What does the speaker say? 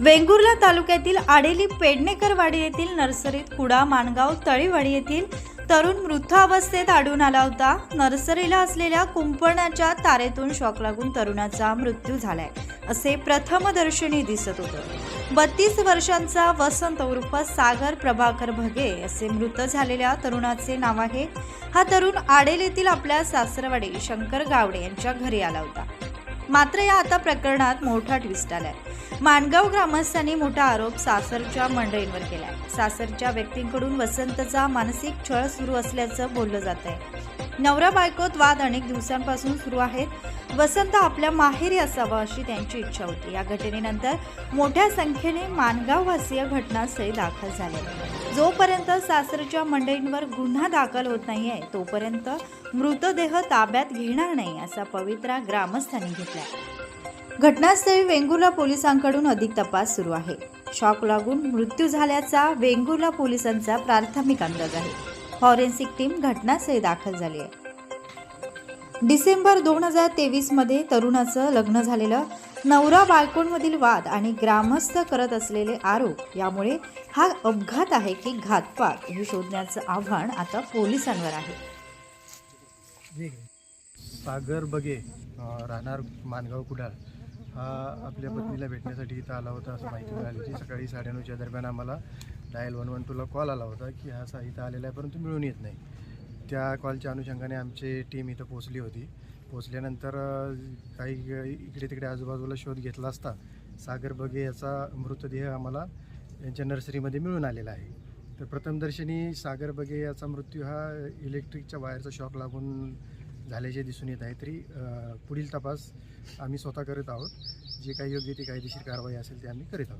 वेंगुर्ला तालुक्यातील आडेली पेडणेकरवाडी येथील नर्सरीत कुडा माणगाव तळीवाडी येथील तरुण मृत अवस्थेत आढळून आला होता. नर्सरीला असलेल्या कुंपणाच्या तारेतून शॉक लागून तरुणाचा मृत्यू झालाय असे प्रथमदर्शनी दिसत होतं. बत्तीस वर्षांचा वसंत उर्फ सागर प्रभाकर भगे असे मृत झालेल्या तरुणाचे नाव आहे. हा तरुण आडेल येथील आपल्या सासरवाडी शंकर गावडे यांच्या घरी आला होता. मात्र या आता प्रकरणात मोठा ट्विस्ट आलाय. माणगाव ग्रामस्थांनी मोठा आरोप सासरच्या मंडळींवर केलाय. सासरच्या व्यक्तींकडून वसंतचा मानसिक छळ सुरू असल्याचं बोललं जात आहे नवरा बायकोत वाद अनेक दिवसांपासून सुरू आहेत. वसंत आपल्या माहेरी असावा अशी त्यांची इच्छा होती. या घटनेनंतर मोठ्या संख्येने माणगाववासीय घटनास्थळी दाखल झाले. जोपर्यंत सासरच्या मंडळींवर गुन्हा दाखल होत नाही आहे तोपर्यंत मृतदेह ताब्यात घेणार नाही असा पवित्रा ग्रामस्थांनी घेतला घटनास्थळी वेंगुर्ला पोलिसांकडून अधिक तपास सुरू आहे. शॉक लागून मृत्यू झाल्याचा वेंगुर्ला पोलिसांचा प्राथमिक अंदाज आहे. फॉरेन्सिक टीम घटनास्थळी दाखल झाली आहे. डिसेंबर दोन हजार तेवीसमध्ये तरुणाचं लग्न झालेलं नवरा बायकोंमधील वाद आणि ग्रामस्थ करत असलेले आरोप यामुळे हा अपघात आहे की घातपात हे शोधण्याचं आव्हान आता पोलिसांवर आहे. सागर बगे राहणार मानगाव कुडाळ. हा आपल्या पत्नीला भेटण्यासाठी इथं आला होता असं माहिती मिळाली होती. सकाळी साडेनऊच्या दरम्यान आम्हाला डायल वन वन टूला कॉल आला होता की हा सा इथं आलेला आहे परंतु मिळून येत नाही. त्या कॉलच्या अनुषंगाने आमची टीम इथं पोचली होती. पोचल्यानंतर काही इकडे तिकडे आजूबाजूला शोध घेतला असता सागर बगे याचा मृतदेह आम्हाला यांच्या नर्सरीमध्ये मिळून आलेला आहे. तर प्रथमदर्शनी सागर बगे याचा मृत्यू हा इलेक्ट्रिकच्या वायरचा शॉक लागून झाल्याचे दिसून येत आहे. तरी पुढील तपास आम्ही स्वतः करत आहोत. जे काही योग्य ती कायदेशीर कारवाई असेल ते आम्ही करीत आहोत.